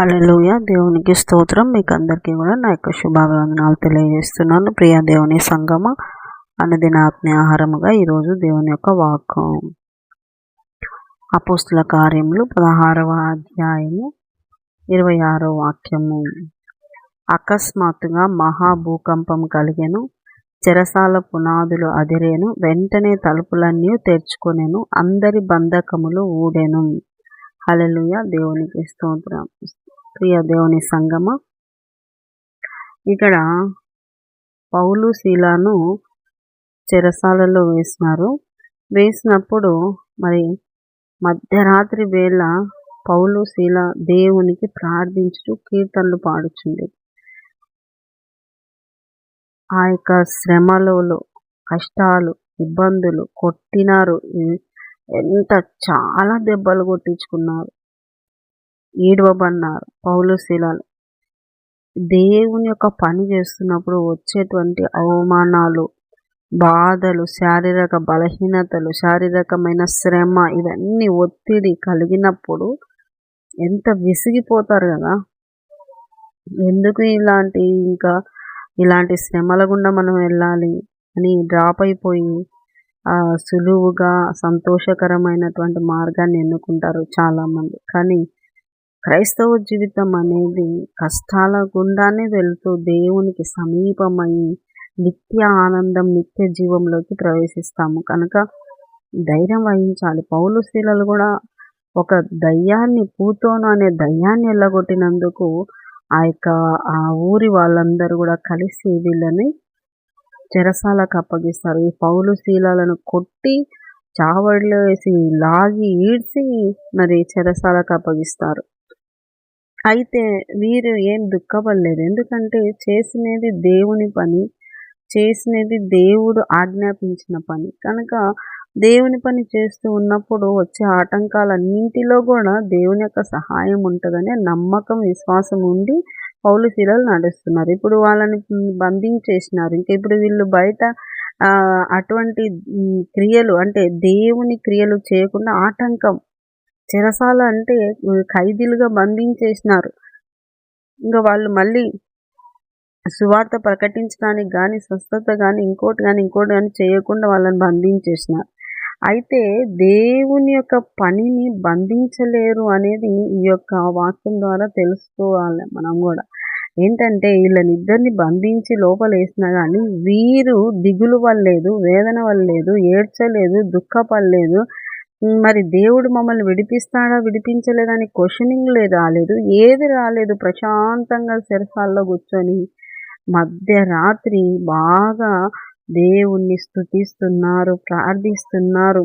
హల్లెలూయా. దేవునికి స్తోత్రం. మీకు అందరికీ కూడా నా యొక్క శుభాభివందనాలు తెలియజేస్తున్నాను. ప్రియ దేవుని సంగమ అనుదిన ఆత్మీయ ఆహారముగా ఈరోజు దేవుని యొక్క వాక్యం. అపోస్తుల కార్యములు పదహారవ అధ్యాయము ఇరవై ఆరో వాక్యము. అకస్మాత్తుగా మహాభూకంపం కలిగెను చెరసాల పునాదులు అదిరేను వెంటనే తలుపులన్నీ తెరుచుకొనెను అందరి బంధకములు ఊడెను. హలలుయ దేవునికి స్తోత్రం. ప్రియ దేవుని సంగమ. ఇక్కడ పౌలు శీలాను చెరసాలలో వేసినారు. వేసినప్పుడు మరి మధ్యరాత్రి వేళ పౌలు శీల దేవునికి ప్రార్థించుచు కీర్తనలు పాడుచుంది ఆ యొక్క శ్రమలలో కష్టాలు ఇబ్బందులు కొట్టినారు. ఎంత చాలా దెబ్బలు కొట్టించుకున్నారు. ఈడవబన్నారు పౌలు శిలాలు. దేవుని యొక్క పని చేస్తున్నప్పుడు వచ్చేటువంటి అవమానాలు బాధలు శారీరక బలహీనతలు శారీరకమైన శ్రమ ఇవన్నీ ఒత్తిడి కలిగినప్పుడు ఎంత విసిగిపోతారు కదా? ఎందుకు ఇలాంటి ఇంకా ఇలాంటి శ్రమల గుండా మనం వెళ్ళాలి అని డ్రాప్ అయిపోయి సులువుగా సంతోషకరమైనటువంటి మార్గాన్ని ఎన్నుకుంటారు చాలామంది. కానీ క్రైస్తవ జీవితం అనేది కష్టాల గుండానే వెళ్తూ దేవునికి సమీపమై నిత్య ఆనందం నిత్య జీవంలోకి ప్రవేశిస్తాము. కనుక ధైర్యం వహించాలి. పౌలు శీలలు కూడా ఒక దయ్యాన్ని పూతోను అనే దయ్యాన్ని ఎల్లగొట్టినందుకు ఆ యొక్క ఆ ఊరి వాళ్ళందరూ కూడా కలిసి వీళ్ళని చెరసాలకు అప్పగిస్తారు. ఈ పౌలు శీలాలను కొట్టి చావడిలో వేసి లాగి ఈడ్చి మరి చెరసాలకు అప్పగిస్తారు. అయితే వీరు ఏం దుఃఖపడలేదు. ఎందుకంటే చేసినది దేవుని పని చేసినది దేవుడు ఆజ్ఞాపించిన పని. కనుక దేవుని పని చేస్తూ ఉన్నప్పుడు వచ్చే ఆటంకాలన్నింటిలో కూడా దేవుని యొక్క సహాయం ఉంటుందనే నమ్మకం విశ్వాసం ఉండి పౌలు శిలలు నడుస్తున్నారు. ఇప్పుడు వాళ్ళని బంధించేసినారు. ఇంకా ఇప్పుడు వీళ్ళు బయట అటువంటి క్రియలు అంటే దేవుని క్రియలు చేయకుండా ఆటంకం. చెరసాల అంటే ఖైదీలుగా బంధించేసినారు. ఇంకా వాళ్ళు మళ్ళీ సువార్త ప్రకటించడానికి కానీ స్వస్థత కానీ ఇంకోటి కానీ ఇంకోటి కానీ చేయకుండా వాళ్ళని బంధించేసినారు. అయితే దేవుని యొక్క పనిని బంధించలేరు అనేది ఈ యొక్క వాక్యం ద్వారా తెలుసుకోవాలి మనం కూడా. ఏంటంటే వీళ్ళనిద్దరిని బంధించి లోపల వేసినా కానీ వీరు దిగులు వల్లేదు వేదన వల్లేదు ఏడ్చలేదు దుఃఖపడలేదు. మరి దేవుడు మమ్మల్ని విడిపిస్తాడా విడిపించలేదని క్వశ్చనింగ్ లేదు రాలేదు. ఏది రాలేదు? ప్రశాంతంగా శిరసాల్లో కూర్చొని మధ్యరాత్రి బాగా దేవుణ్ణి స్థుతిస్తున్నారు ప్రార్థిస్తున్నారు.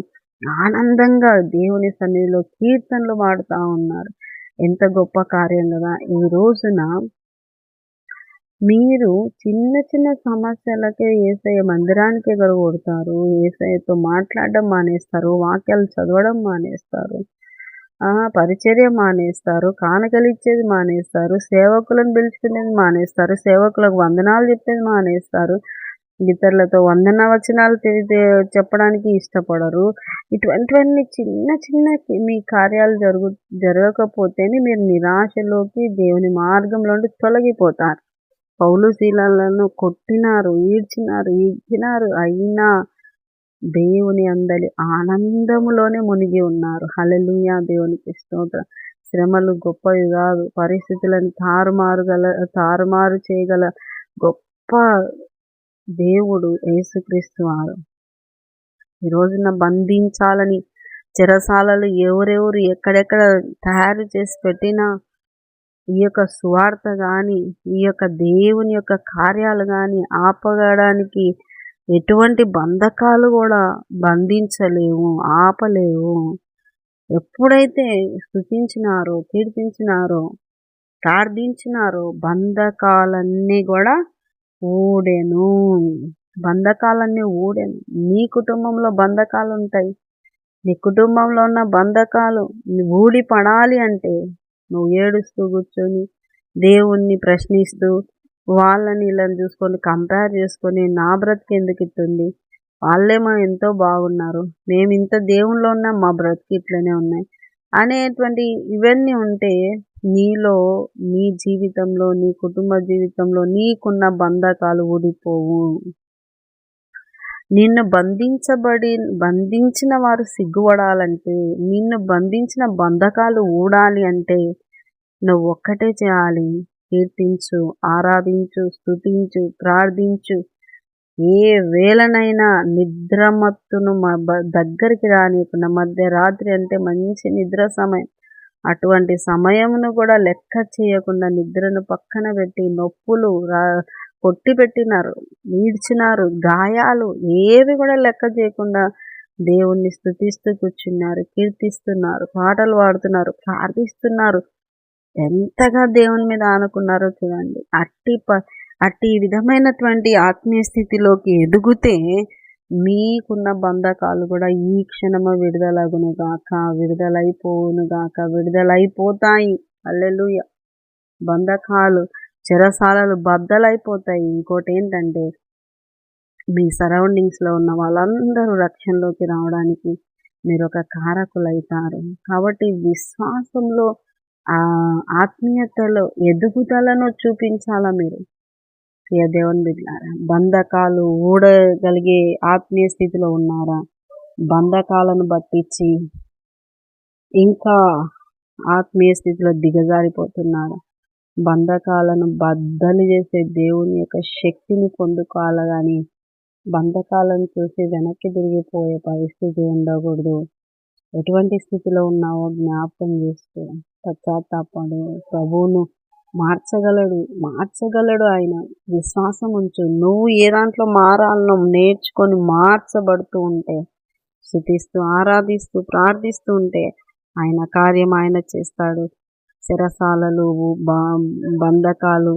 ఆనందంగా దేవుని సన్నిధిలో కీర్తనలు పాడుతూ ఉన్నారు. ఎంత గొప్ప కార్యం కదా! ఈ రోజున మీరు చిన్న చిన్న సమస్యలకే ఏసయ్య మందిరానికి ఎగరగొడతారు. ఏసయ్యతో మాట్లాడడం మానేస్తారు. వాక్యాలు చదవడం మానేస్తారు. పరిచర్య మానేస్తారు. కానుకలు ఇచ్చేది మానేస్తారు. సేవకులను పిలుచుకునేది మానేస్తారు. సేవకులకు వందనాలు చెప్పేది మానేస్తారు. ఇతరులతో వందన వచనాలు చెప్పడానికి ఇష్టపడరు. ఇటువంటివన్నీ చిన్న చిన్న మీ కార్యాలు జరుగు జరగకపోతేనే మీరు నిరాశలోకి దేవుని మార్గంలో తొలగిపోతారు. పౌలు శీలాలను కొట్టినారు ఈడ్చినారు ఈడ్చినారు అయినా దేవుని అందలి ఆనందములోనే మునిగి ఉన్నారు. హలలుయా దేవునికి స్తోత్ర. శ్రమలు గొప్పవి కాదు. పరిస్థితులను తారుమారు గల తారుమారు చేయగల గొప్ప దేవుడు యేసుక్రీస్తు వారు. ఈ రోజున బంధించాలని చెరసాలలు ఎవరెవరు ఎక్కడెక్కడ తయారు చేసి పెట్టినా ఈ యొక్క సువార్త కానీ ఈ యొక్క దేవుని యొక్క కార్యాలు కానీ ఆపగడానికి ఎటువంటి బంధకాలు కూడా బంధించలేవు ఆపలేవు. ఎప్పుడైతే స్థుతించినారో కీర్తించినారో ప్రార్థించినారో బంధకాలన్నీ కూడా ఊడెను. బంధకాలన్నీ ఊడెను. నీ కుటుంబంలో బంధకాలు ఉంటాయి నీ కుటుంబంలో ఉన్న బంధకాలు ఊడి పడాలి అంటే నువ్వు ఏడుస్తూ కూర్చొని దేవుణ్ణి ప్రశ్నిస్తూ వాళ్ళని ఇలా చూసుకొని కంపేర్ చేసుకొని నా బ్రతికి ఎందుకు ఇట్టుంది? వాళ్ళేమో ఎంతో బాగున్నారు. మేము ఇంత దేవుళ్ళు ఉన్నాం మా బ్రతికి ఇట్లనే ఉన్నాయి. అనేటువంటి ఇవన్నీ ఉంటే నీలో నీ జీవితంలో నీ కుటుంబ జీవితంలో నీకున్న బంధకాలు ఊడిపోవు. నిన్ను బంధించబడి బంధించిన వారు సిగ్గుపడాలంటే నిన్ను బంధించిన బంధకాలు ఊడాలి అంటే నువ్వు ఒక్కటే చేయాలి. కీర్తించు ఆరాధించు స్థుతించు ప్రార్థించు. ఏ వేళనైనా నిద్రమత్తును దగ్గరికి రానియకుండా మధ్యరాత్రి అంటే మంచి నిద్ర సమయం. అటువంటి సమయమును కూడా లెక్క చేయకుండా నిద్రను పక్కన పెట్టి నొప్పులు కొట్టి పెట్టినారు ఈడ్చినారు గాయాలు ఏవి కూడా లెక్క చేయకుండా దేవుణ్ణి స్థుతిస్తూ కూర్చున్నారు కీర్తిస్తున్నారు పాటలు పాడుతున్నారు ప్రార్థిస్తున్నారు. ఎంతగా దేవుని మీద ఆనుకున్నారో చూడండి. అట్టి ప అట్టి విధమైనటువంటి ఆత్మీయ స్థితిలోకి ఎదుగుతే మీకున్న బంధకాలు కూడా ఈ క్షణము విడుదలగును గాక విడుదలైపోవును గాక విడుదలైపోతాయి. అల్లెలుయ బంధకాలు చెరసాలలు బద్దలైపోతాయి. ఇంకోటి ఏంటంటే మీ సరౌండింగ్స్లో ఉన్న వాళ్ళందరూ రక్షణలోకి రావడానికి మీరు ఒక కారకులైతారు. కాబట్టి విశ్వాసంలో ఆత్మీయతలో ఎదుగుదలను చూపించాలా మీరు? ప్రియ దేవుని బిడ్డారా బంధకాలు ఊడగలిగే ఆత్మీయ స్థితిలో ఉన్నారా? బంధకాలను బట్టించి ఇంకా ఆత్మీయ స్థితిలో దిగజారిపోతున్నారా? బంధకాలను బద్దలు చేసే దేవుని యొక్క శక్తిని పొందుకోవాలి కానీ బంధకాలను చూసి వెనక్కి తిరిగిపోయే పరిస్థితి ఉండకూడదు. ఎటువంటి స్థితిలో ఉన్నావో జ్ఞాపకం చేసుకో. పశ్చాత్తాపడు ప్రభువును మార్చగలడు మార్చగలడు ఆయన. విశ్వాసం ఉంచు. నువ్వు ఏ దాంట్లో మారాలనో నేర్చుకొని మార్చబడుతూ ఉంటే శుతిస్తూ ఆరాధిస్తూ ప్రార్థిస్తూ ఉంటే ఆయన కార్యం ఆయన చేస్తాడు. శిరసాలలు బంధకాలు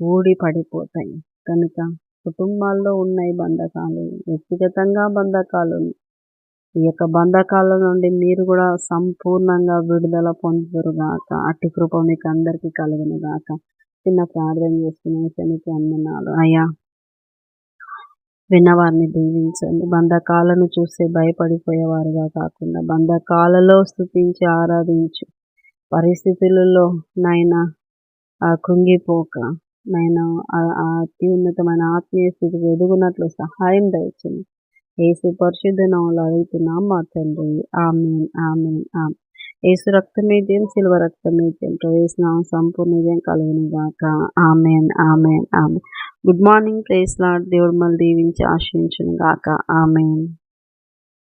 ఊడి పడిపోతాయి. కనుక కుటుంబాల్లో ఉన్నాయి బంధకాలు వ్యక్తిగతంగా బంధకాలు ఈ యొక్క బంధకాల నుండి మీరు కూడా సంపూర్ణంగా విడుదల పొందుదురుగాక. అట్టి కృప మీకు అందరికీ కలుగును గాక చిన్న ప్రార్థన చేసుకునే శనికి అందనాలు అయ్యా విన్నవారిని దీవించండి. బంధకాలను చూస్తే భయపడిపోయేవారుగా కాకుండా బంధకాలలో స్థుతించి ఆరాధించు. పరిస్థితులలో నైనా కృంగిపోక నైనా అత్యున్నతమైన ఆత్మీయ స్థితికి ఎదుగునట్లు సహాయం దయచండి యేసు పరిశుద్ధ నామలు అడుగుతున్నాం మా తండ్రి. ఆమెన్ ఆమెన్ ఆమె యేసు రక్తమేద్యం శిల్వ రక్తమేద్యం ప్రవేశనామం సంపూర్ణ కలుగును గాక. ఆమెన్ ఆమెన్ ఆమె గుడ్ మార్నింగ్ ప్రేస్ లాడ్ దేవుడు మళ్ళీ దీవించి ఆశించును గాక. ఆమెన్.